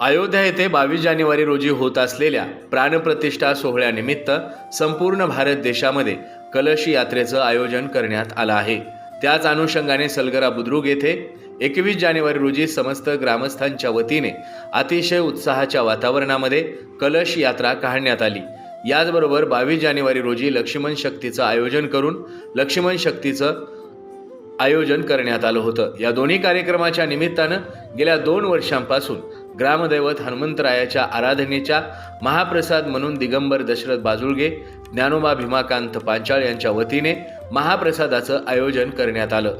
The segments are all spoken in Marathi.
अयोध्या येथे बावीस जानेवारी रोजी होत असलेल्या प्राणप्रतिष्ठा सोहळ्यानिमित्त संपूर्ण भारत देशामध्ये कलश यात्रेचं आयोजन करण्यात आलं आहे. त्याच अनुषंगाने सलगरा बुद्रुक येथे एकवीस जानेवारी रोजी समस्त ग्रामस्थांच्या वतीने अतिशय उत्साहाच्या वातावरणामध्ये कलश यात्रा काढण्यात आली. याचबरोबर बावीस जानेवारी रोजी लक्ष्मण शक्तीचं आयोजन करून लक्ष्मण शक्तीचं आयोजन करण्यात आलं होतं. या दोन्ही कार्यक्रमाच्या निमित्तानं गेल्या दोन वर्षांपासून ग्रामदैवत हनुमंतरायाच्या आराधनेच्या महाप्रसाद म्हणून दिगंबर दशरथ बाजुळगे ज्ञानोबा भीमाकांत पांचाळ यांच्या वतीने महाप्रसादाचं आयोजन करण्यात आलं.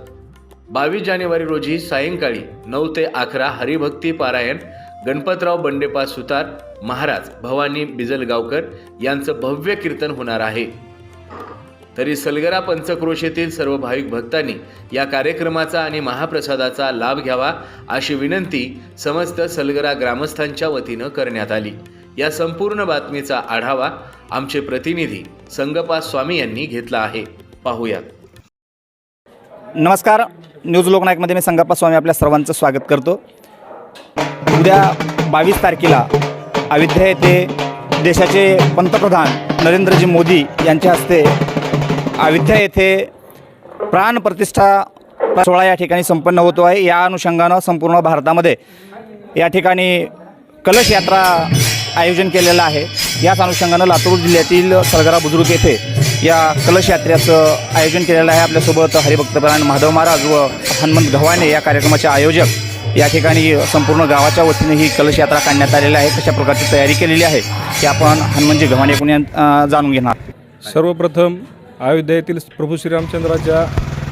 बावीस जानेवारी रोजी सायंकाळी नऊ ते अकरा हरिभक्ती पारायण गणपतराव बंडेपा सुतार महाराज भवानी बिजलगावकर यांचं भव्य कीर्तन होणार आहे. तरी सलगरा पंचक्रोशीतील सर्व भाविक भक्तांनी या कार्यक्रमाचा आणि महाप्रसादाचा लाभ घ्यावा अशी विनंती समस्त सलगरा ग्रामस्थांच्या वतीनं करण्यात आली. या संपूर्ण बातमीचा आढावा आमचे प्रतिनिधी संगपा स्वामी यांनी घेतला आहे. पाहूयात. नमस्कार. न्यूज लोकनायकमध्ये मी संगप्पा स्वामी आपल्या सर्वांचं स्वागत करतो. उद्या बावीस तारखेला अयोध्या येथे देशाचे पंतप्रधान नरेंद्रजी मोदी यांच्या हस्ते अयोध्या येथे प्राणप्रतिष्ठा सोहळा या ठिकाणी संपन्न होतो आहे. या अनुषंगानं संपूर्ण भारतामध्ये या ठिकाणी कलश यात्रा आयोजन केलेलं आहे. याच अनुषंगानं लातूर जिल्ह्यातील सरगरा बुजुर्ग येथे या कलश यात्रेचं आयोजन केलेलं आहे. आपल्यासोबत हरिभक्तपरायण माधव महाराज व हनुमंत गव्हाणे या कार्यक्रमाचे आयोजक या ठिकाणी संपूर्ण गावाच्या वतीने ही कलश यात्रा काढण्यात आलेली आहे. कशा प्रकारची तयारी केलेली आहे ते आपण हनुमंतजी गव्हाणे कुणी जाणून घेणार. सर्वप्रथम अयोध्या येथील प्रभू श्रीरामचंद्राच्या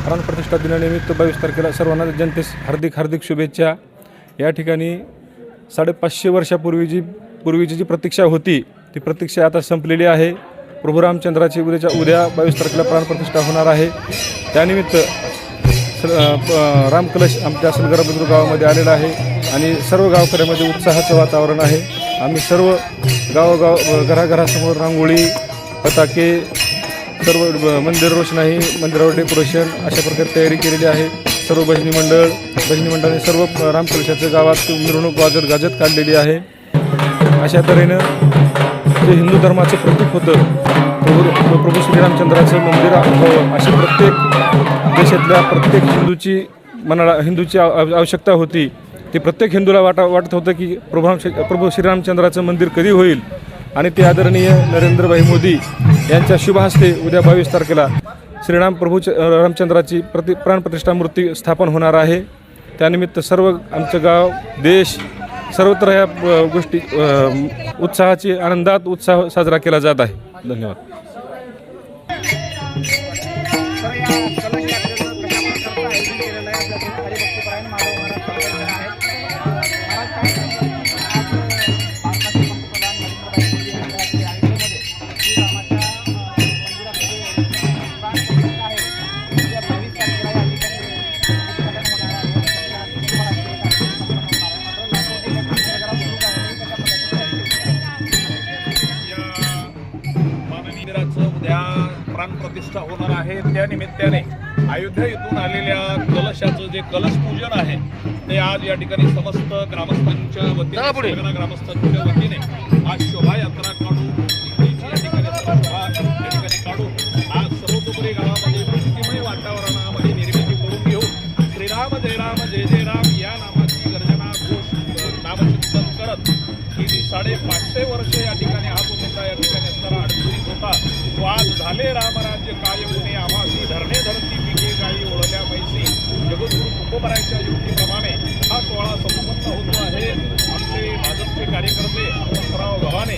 प्राणप्रतिष्ठा दिनानिमित्त बावीस तारखेला सर्वांना जनतेस हार्दिक हार्दिक शुभेच्छा. या ठिकाणी साडेपाचशे वर्षापूर्वी जी पूर्वीची जी प्रतीक्षा होती ती प्रतीक्षा आता संपलेली आहे. प्रभू रामचंद्राची उद्याच्या उद्या बावीस तारखेला प्राणप्रतिष्ठा होणार आहे. त्यानिमित्त स- प- रामकलश आमच्या सलगरा बुद्रुक गावामध्ये आलेला आहे आणि सर्व गावकऱ्यामध्ये उत्साहाचं वातावरण आहे. आम्ही सर्व गावोगाव घराघरासमोर रांगोळी पताके सर्व मंदिर रोषणाई मंदिरावर डेकोरेशन अशा प्रकारे तयारी केलेली आहे. सर्व भजनी मंडळ भजनी मंडळाने सर्व अ, गावात मिरवणूक वाजत गाजत काढलेली आहे. अशा तऱ्हेनं जे हिंदू धर्माचं प्रतीक होतं प्रभू प्रभू श्रीरामचंद्राचं मंदिर अशी प्रत्येक देशातल्या प्रत्येक हिंदूची मनाला हिंदूची आव- आवश्यकता होती. ती प्रत्येक हिंदूला वाटा वाटत होतं की प्रभू राम प्रभू श्रीरामचंद्राचं मंदिर कधी होईल? आणि ते आदरणीय नरेंद्रभाई मोदी यांच्या शुभ हस्ते उद्या बावीस तारखेला श्रीराम प्रभू च- रामचंद्राची प्रति प्राणप्रतिष्ठा मूर्ती स्थापन होणार आहे. त्यानिमित्त सर्व आमचं गाव देश सर्वत्र ह्या गोष्टी उत्साहाची आनंदात उत्साह साजरा केला जात आहे. धन्यवाद. प्राणप्रतिष्ठा होणार आहे. त्या निमित्ताने अयोध्या इथून आलेल्या कलशाचं जे कलश पूजन आहे ते आज या ठिकाणी समस्त ग्रामस्थांच्या वतीने ग्रामस्थांच्या वतीने आज शोभायात्रा काढू दिंडीची या ठिकाणी शोभा या ठिकाणी काढू आज सर्वतोपरी गावामध्ये भक्तिमय वातावरणामध्ये निर्मिती करून घेऊन श्रीराम जय राम जय जय राम या नामाची गर्जना घोष नामचिंतन करत गेली साडेपाचशे झाले रामराज्य काय गुणे आम्हासी धरणे धरती पिके गायी ओळल्या पैसी जगद्गुरु तुकोबरायच्या युक्तीप्रमाणे हा सोहळा संपन्न होतो आहे. आमचे भाजपचे कार्यकर्ते हनुमंतराव गव्हाणे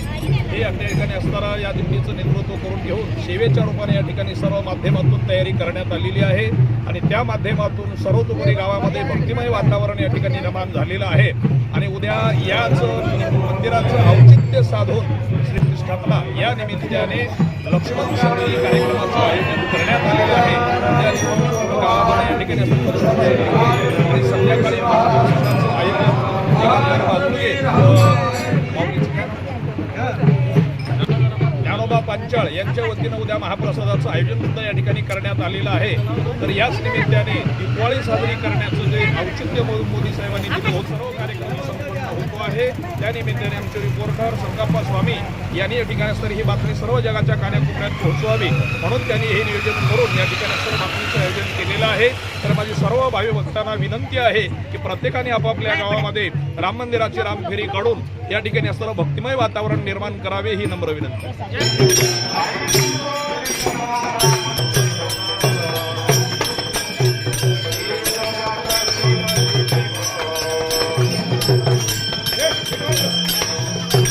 हे या ठिकाणी असताना या दिंडीचं नेतृत्व करून घेऊन सेवेच्या रूपाने या ठिकाणी सर्व माध्यमातून तयारी करण्यात आलेली आहे. आणि त्या माध्यमातून सर्वतोपरी गावामध्ये भक्तिमय वातावरण या ठिकाणी निर्माण झालेलं आहे. आणि उद्या याच मंदिराचं औचित्य साधून श्रीकृष्णातला या निमित्ताने लक्ष्मण शक्ती कार्यक्रमाचं आयोजन करण्यात आलेलं आहे. त्या गावामध्ये या ठिकाणी आणि संध्याकाळी महाप्रसादाचं आयोजन ज्ञानोबा पांचाळ यांच्या वतीनं उद्या महाप्रसादाचं आयोजन सुद्धा या ठिकाणी करण्यात आलेलं आहे. तर याच निमित्ताने दिवाळी साजरी करण्याचं जे औचित्य मो- मोदी साहेबांनी दिलं सर्व कार्यक्रम संपन्न आहे. त्या निमित्ताने आमचे रिपोर्टर संगाप्पा स्वामी यांनी या ठिकाणी असणारी ही बातमी सर्व जगाच्या कान्याकोपऱ्यात पोहोचवावी. म्हणून त्यांनी हे नियोजन करून या ठिकाणी असणारं बातमीचं आयोजन केलेलं आहे. तर माझी सर्व भावी भक्तांना विनंती आहे की प्रत्येकाने आपापल्या गावामध्ये राम मंदिराची रामफेरी काढून या ठिकाणी असणारं भक्तिमय वातावरण निर्माण करावे ही नम्र विनंती.